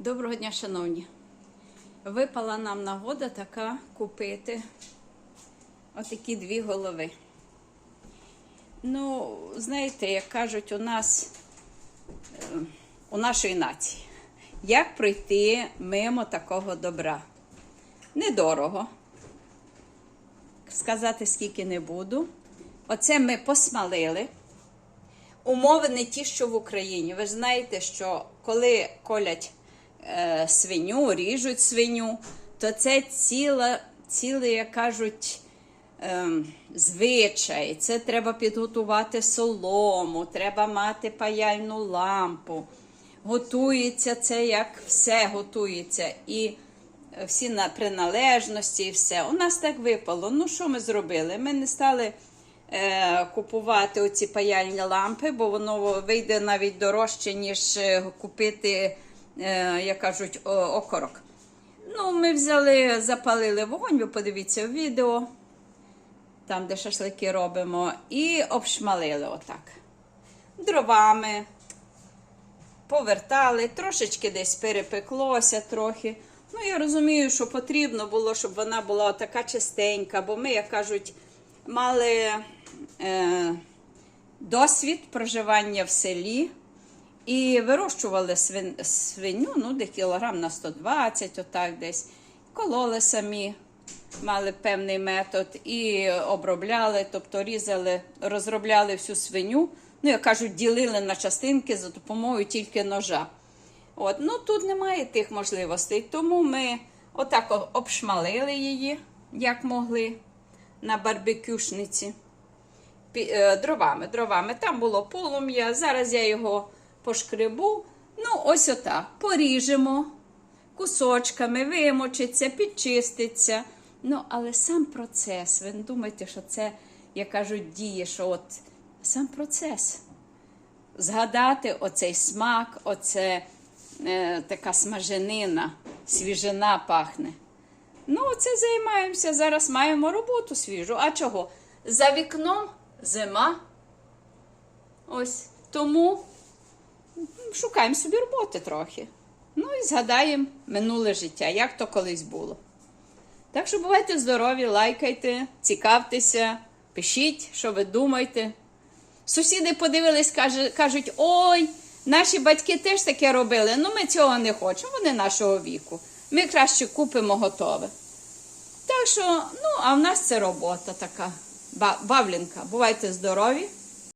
Доброго дня, шановні. Випала нам нагода така купити отакі дві голови. Ну, знаєте, як кажуть у нас, е, у нашої нації, як пройти мимо такого добра? Недорого. Сказати скільки не буду. Оце ми посмалили. Умови не ті, що в Україні. Ви ж знаєте, що коли колять е, свиню, ріжуть свиню, то це ціла, цілий, як кажуть, е, звичай. Це треба підготувати солому, треба мати паяльну лампу. Готується це, як все готується. І всі на приналежності, і все. У нас так випало. Ну, що ми зробили? Ми не стали е, купувати оці паяльні лампи, бо воно вийде навіть дорожче, ніж е, купити, як кажуть, окорок. Ну, ми взяли, запалили вогонь, ви подивіться відео, там, де шашлики робимо, і обшмалили отак. Дровами, повертали, трошечки десь перепеклося трохи. Ну, я розумію, що потрібно було, щоб вона була така чистенька, бо ми, як кажуть, мали е, досвід проживання в селі і вирощували свин, свиню, ну, де кілограм на 120, отак десь. Кололи самі, мали певний метод і обробляли, тобто різали, розробляли всю свиню. Ну, як кажуть, ділили на частинки за допомогою тільки ножа. От, ну тут немає тих можливостей, тому ми отак обшмалили її, як могли, на барбекюшниці. Е, Дровами, дровами. Там було полум'я. Зараз я його пошкребу. Ну, ось отак. Поріжемо кусочками, вимочиться, підчиститься. Ну, але сам процес, ви не думайте, що це, як кажуть, діє, що от сам процес згадати оцей смак, оце е, така смаженина, свіжина пахне. Ну, це займаємося. Зараз маємо роботу свіжу. А чого? За вікном зима. Ось. Тому шукаємо собі роботи трохи. Ну і згадаємо минуле життя, як то колись було. Так що бувайте здорові, лайкайте, цікавтеся, пишіть, що ви думаєте. Сусіди подивились, кажуть, ой, наші батьки теж таке робили. Ну ми цього не хочемо, вони нашого віку. Ми краще купимо готове. Так що, ну, а в нас це робота така. Бавлінка. Бувайте здорові.